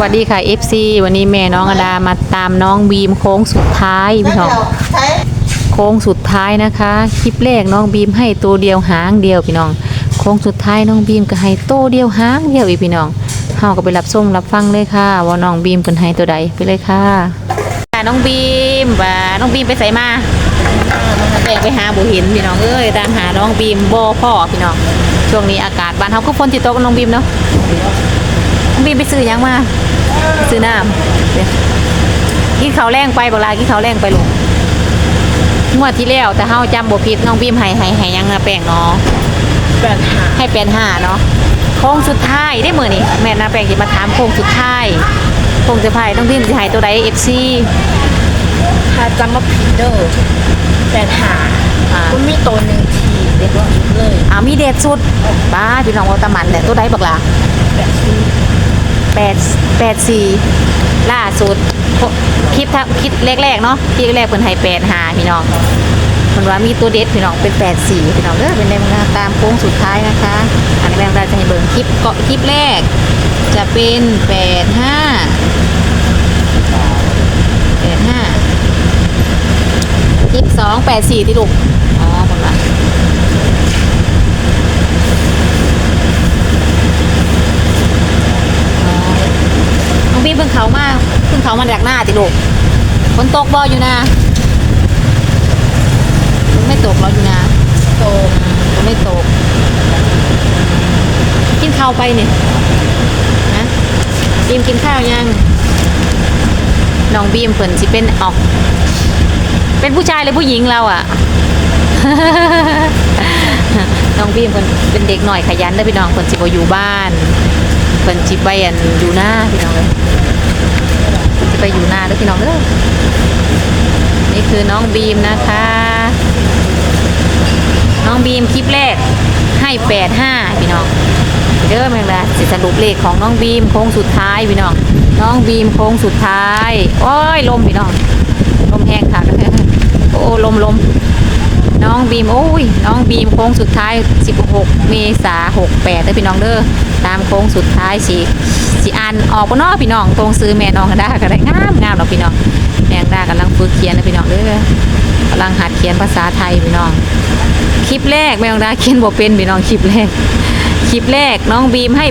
วัสดีค่ะ FC วันนี้แม่น้องอดามาตามน้องบีมโค้งสุดท้ายพี่น้องโค้งสุดท้ายนะคะ คลิปแรกน้องบีมให้ตัวเดียวหางเดียวพี่น้อง โค้งสุดท้ายน้องบีมก็ให้ตัวเดียวหางเดียวอีกพี่น้องเฮาก็ไปรับส้มรับฟังเลยค่ะ ว่าน้องบีมเป็นให้ตัวใดไปเลยค่ะค่ะน้องบีมว่าน้องบีมไปใส่มาแบ่งไปหาบุหินพี่น้องเอ้ยตามหาน้องบีมโบ่พ่อพี่น้องช่วงนี้อากาศบ้านเฮาก็ฝนติดตกน้องบีมเนาะน้องบีมไปซื้อยังมา ซื้อน้ำเดี๋ยวกินข้าวแรงไปบอกลากินข้าวแรงไปลูกงวดที่แล้วแต่เฮาจำบ่ผิดน้องบีมให้ให้ให้ยังนะแป้งเนาะแปดหาให้แป้นห้าเนาะโค้งสุดท้ายได้มื้อนี้แม่นาแป้งสิมาถามโค้งสุดท้ายโค้งสุดท้ายน้องบีมสิให้ตัวใด FC ถ้าจำมาผิดเด้อแปดหาอ่ามันมีตัวหนึ่งทีเด็กว่าเลยอ่ามีเด็ดสุดบ้าพี่น้องเอาตะมันแหละตัวใดบักล่ะแปด 8 84ล่าสุดคลิปทักคลิปแรกๆเนาะคลิปแรกเพิ่นให้85พี่น้องเพิ่นว่ามีตัวเด็ดพี่น้องเป็น84พี่น้องเด้อเป็นแรงงาตามโค้งสุดท้ายนะคะ อันนี้แม่เราจะให้เบิ่งคลิปเกาะคลิปแรก จะเป็นแปดห้าแปดห้าคลิปสองแปดสี่ที่ลูก อ๋อหมดละอ๋อน้องพี่ เพิ่งเขามาเพิ่งเขามาจากหน้าติลูกฝนตกบ่อยู่นะไม่ตกเราอยู่นะโตฝนไม่ตก กินข้าวไปเนี่ยนะบีมกินข้าวยังน้องบีมเพิ่นสิเป็นออก เป็นผู้ชายหรือผู้หญิงเราอะน้องบีมเพิ่นเป็นเด็กหน่อยขยันเด้พี่น้องเพิ่นสิบ่อยู่บ้านเพิ่นสิไปอันอยู่หน้าพี่น้องเลย ไปอยู่นาเด้อพี่น้องเด้อนี่คือน้องบีมนะคะ น้องบีมคลิปแรกให้แปดห้าพี่น้องเด้อแม่งละสิสรุปเลขของน้องบีมโค้งสุดท้ายพี่น้อง น้องบีมโค้งสุดท้าย โอ้ยลมพี่น้อง ลมแห้งค่ะ โอ้ลมลมน้องบีมโอ้ยน้องบีมโค้งสุดท้าย 16 เมษา68เด้อพี่น้องเด้อตามโค้งสุดท้ายสิ สิอ่านออกบ่เนาะพี่น้องตรงซื้อแม่น้องกันได้ก็ได้งามงามดอกพี่น้องแม่งได้กำลังฝึกเขียนนะพี่น้องเด้อกำลังหัดเขียนภาษาไทยพี่น้อง คลิปแรกแม่งได้เขียนบ่เป็นพี่น้องคลิปแรก คลิปแรกน้องบีมให้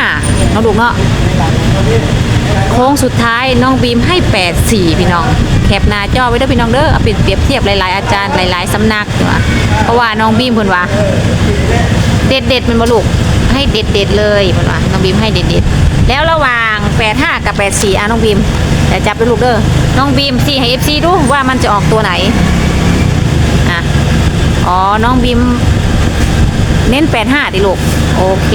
85น้องลูกเนาะโค้งสุดท้ายน้องบีมให้ 84 พี่น้อง แคปหน้าจอไว้เด้อพี่น้องเด้อเอาไปเปรียบเทียบหลายๆอาจารย์หลาย ๆสำนักว่าเพราะว่าน้องบีมเพิ่นว่า เด็ดเด็ดมันบ่ลูกให้เด็ดเด็ดเลยเพิ่นว่าน้องบีมให้เด็ดเด็ด แล้วระหว่าง 85 กับ 84 อะน้องบีมแต่จับด้วยลูกเด้อน้องบีมสี่ให้ FC ดูว่ามันจะออกตัวไหนอะอ๋อ น้องบีม เน้น 85 ดิลูก โอเค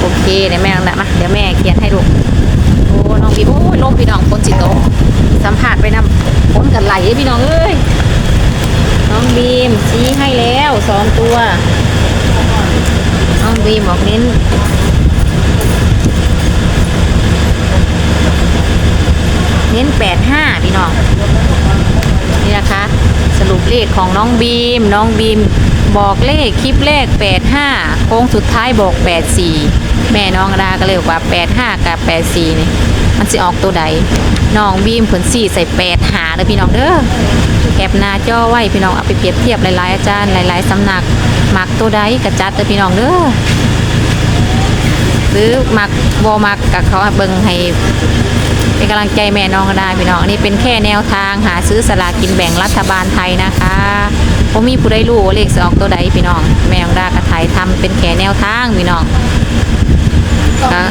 โอเคเดี๋ยวแม่ลองนะมาเดี๋ยวแม่เขียนให้ลูกโอ้น้องบีมโอ้ยลมพี่น้องฝนสิตสัมผัสไปนำฝนกันไหลพี่น้องเอ้ยน้องบีมชี้ให้แล้วสองตัว น้องบีมบอกเน้น เน้นแปดห้าพี่น้องนี่นะคะ สรุปเลขของน้องบีม น้องบีมบอกเลขคลิปแรก85โค้งสุดท้ายบอก84แม่น้องดาก็เลยบอกว่า85กับ84นี่มันสิออกตัวใดน้องบีมผลสี่ใส่8หาเลยพี่น้องเด้อแคปหน้าจอไว้พี่น้องเอาไปเปรียบเทียบหลายๆอาจารย์หลายๆสำนักมักตัวใดกระจัดเลยพี่น้องเด้อหรือมักบอมักกับเขาเบิ่งให้ เป็นกำลังใจแม่น้องก็ได้พี่น้องอันนี้เป็นแค่แนวทางหาซื้อสลากกินแบ่งรัฐบาลไทยนะคะผมมีผู้ได้รู้ว่าเลขสออกตัวใดพี่น้อง แม่น้องดากระไทยทำเป็นแค่แนวทางพี่น้องต้องก็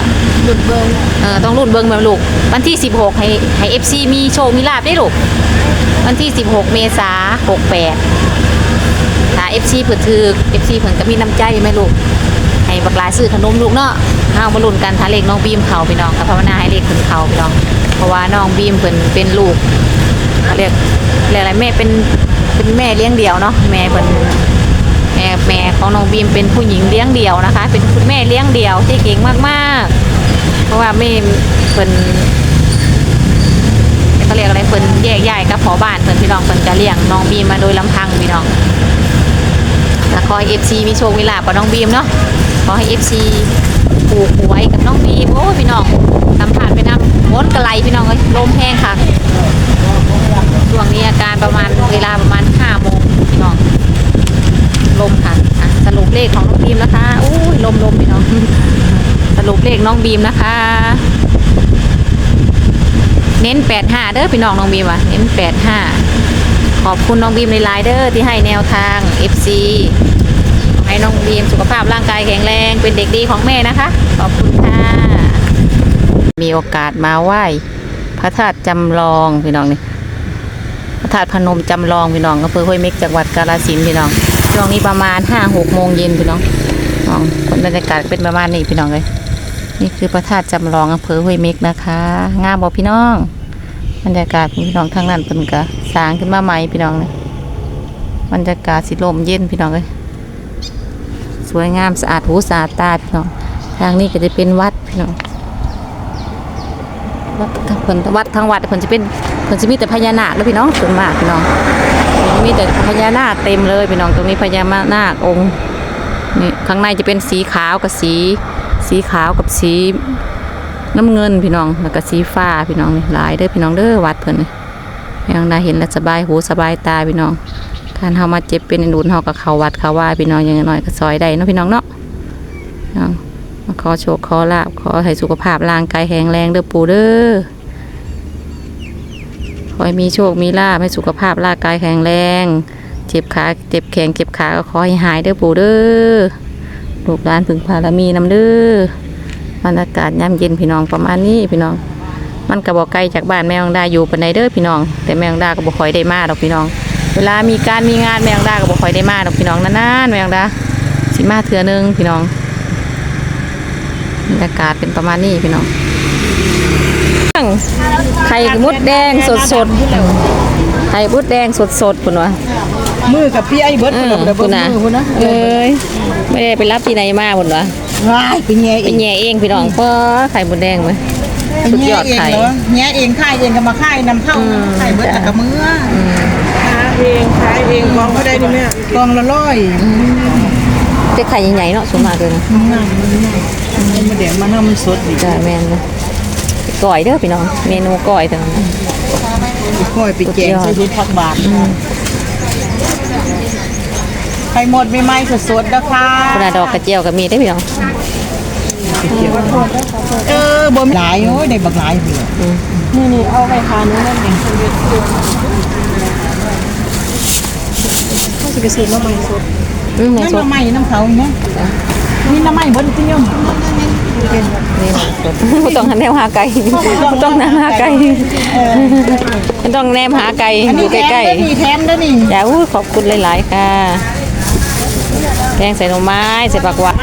หลุดเบิ้งเออต้องรุ่นเบิ่งแบบลูก วันที่ 16 ให้ให้ FC มีโชคมีลาบได้ลูก วันที่ 16 เมษา68ถ้า FC เผื่อถือ FC เผื่อก็มีน้ำใจไหมลูก ให้บักลายซื้อขนมลูกเนาะห้าวมาลุ้นกันถ้าเลขน้องบีมเขาพี่น้องกับภาวนาให้เลขเพิ่นเขาพี่น้อง เพราะว่าน้องบีมเพิ่นเป็นลูกเขาเรียกเรียกอะไรแม่เป็นเป็นแม่เลี้ยงเดี่ยวเนาะแม่เพิ่นแม่แม่ของน้องบีมเป็นผู้หญิงเลี้ยงเดี่ยวนะคะ เป็นคุณแม่เลี้ยงเดี่ยวที่เก่งมากๆ เพราะว่าแม่เพิ่นเขาเรียกอะไรเพิ่นแยกย้ายกับพอบ้านเพิ่นพี่น้องเพิ่นจะเลี้ยงน้องบีมมาโดยลำพังพี่น้องก็ขอให้ FC มีโชคมีลาภกับน้องบีมเนาะ ขอให้ FC ผูกหวยกับน้องบีโอ้พี่น้องนกระไลพี่น้องเอ้ยลมแห้งค่ะช่วงนี้อาการประมาณเวลาประมาณห้าโมงพี่น้องลมค่ะสรุปเลขของน้องบีมนะคะอู้ยลมลมพี่น้อง สรุปเลขน้องบีมนะคะ เน้นแปดห้าเด้อพี่น้องน้องบีมว่ะเน้นแปดห้าขอบคุณน้องบีมในไลน์เดอร์ที่ให้แนวทาง FC น้องบีมสุขภาพร่างกายแข็งแรง เป็นเด็กดีของแม่นะคะ ขอบคุณค่ะ มีโอกาสมาไหว้พระธาตุจำลองพี่น้องนี่พระธาตุพนมจำลองพี่น้องอำเภอห้วยเม็กจังหวัดกาฬสินธุ์พี่น้องช่วงนี้ประมาณห้าหกโมงเย็นพี่น้องน้องคนบรรยากาศเป็นประมาณนี้พี่น้องเลยนี่คือพระธาตุจำลองอำเภอห้วยเม็กนะคะงามบอกพี่น้องบรรยากาศพี่น้องทางนั้นเป็นกะสางขึ้นมาใหม่พี่น้องเลยบรรยากาศสิลมเย็นพี่น้องเลย สวยงามสะอาดหูสะอาดตาพี่น้องทางนี้ก็จะเป็นวัดพี่น้องวัดเพิ่นวัดทางวัดเพิ่นจะเป็นเพิ่นจะมีแต่พญานาคแล้วพี่น้องส่วนมากพี่น้องมีแต่พญานาคเต็มเลยพี่น้องตรงนี้พญานาคองค์นี่ข้างในจะเป็นสีขาวกับสี สีขาวกับสีน้ำเงินพี่น้องแล้วก็สีฟ้าพี่น้องนี่หลายเด้อพี่น้องเด้อวัดเพิ่นนี่พี่น้องได้เห็นแล้วสบายหูสบายตาพี่น้อง ท่านเฮามาเจ็บเป็นดุนเฮาก็เขาวัดเขาว่าพี่น้องย่างน้อยก็ซอยได้เนาะพี่น้องเนาะขอโชคขอลาบขอให้สุขภาพร่างกายแข็งแรงเด้อปู่เด้อขอให้มีโชคมีลาบให้สุขภาพร่างกายแข็งแรง เจ็บขาเจ็บแขนเจ็บขาก็ขอให้หายเด้อปู่เด้อลูกหลานพึงพารมีน้ำเด้อบรรยากาศย่ำเย็นพี่น้องประมาณนี้พี่น้อง มันก็บอกไกลจากบ้านแม่องดาอยู่ปานใดเด้อพี่น้อง แต่แม่องดาก็บ่ค่อยได้มาดอกพี่น้อง เวลามีการมีงานแม่องดาก็บ่ค่อยได้มาดอกพี่น้องนานๆแม่องดาสิมาเทื่อนึงพี่น้องบรรยากาศเป็นประมาณนี้พี่น้องไข่มดแดงสดสดๆไข่มดแดงสดสดๆคุณวะมือกับพี่ไอ้เบิร์ดเอคนอละเบิคุร์ณดนะมือคนนะเอ้ยไม่ได้ไปรับที่ไหนมาคุณวะว้ายเป็นแง่ไปเองแย่เองพี่น้องเพราะไข่มดแดงไหมเป็นสุดยแง่อดเองไข่เหรอแง่เองค่ายเองก็มาค่ายนำเข้าอืมค่ายเบิร์ดจ้ะกับมือหา เองขายเองกองก็ได้นี่แม่กองละร้อยแต่ไข่ใหญ่ๆเนาะสมมากเลยนะมันง่ายมันง่ายมันมาแดงมันน้ำมันสดดีจ้าแม่นเลยก่อยเด้อพี่น้อง เมนูก่อยแต่นั้นค่อยไปแกงสุดยอดใส่ถุงผักบาทไข่หมดไม่ไหม้สดๆนะคะคุณอาดอกกระเจียวก็มีได้อพี่น้องเออบ่มีหลายโอ้ยได้บักหลายพี่นี่นี่เอาไปทานนู้นนั่นเอง เขาจะไปซื้อมาใหม่สดอืมในนั่นสดน้ำไหม้น้ำเขาเนี่ยนี่น้ำไหม้เบิร์ดเตี้ยมนี่สดบ่ต้องหันแนวหาไก่บ่ต้องแนมหาไก่ไม่ต้องแนมหาไก่อันอนี้ยู่ใกล้เด้อนี่แถมด้วยนี่อย่าอู้ขอบคุณหลาย ๆ ค่ะ แกงใส่หน่อไม้ ใส่ผักหวาน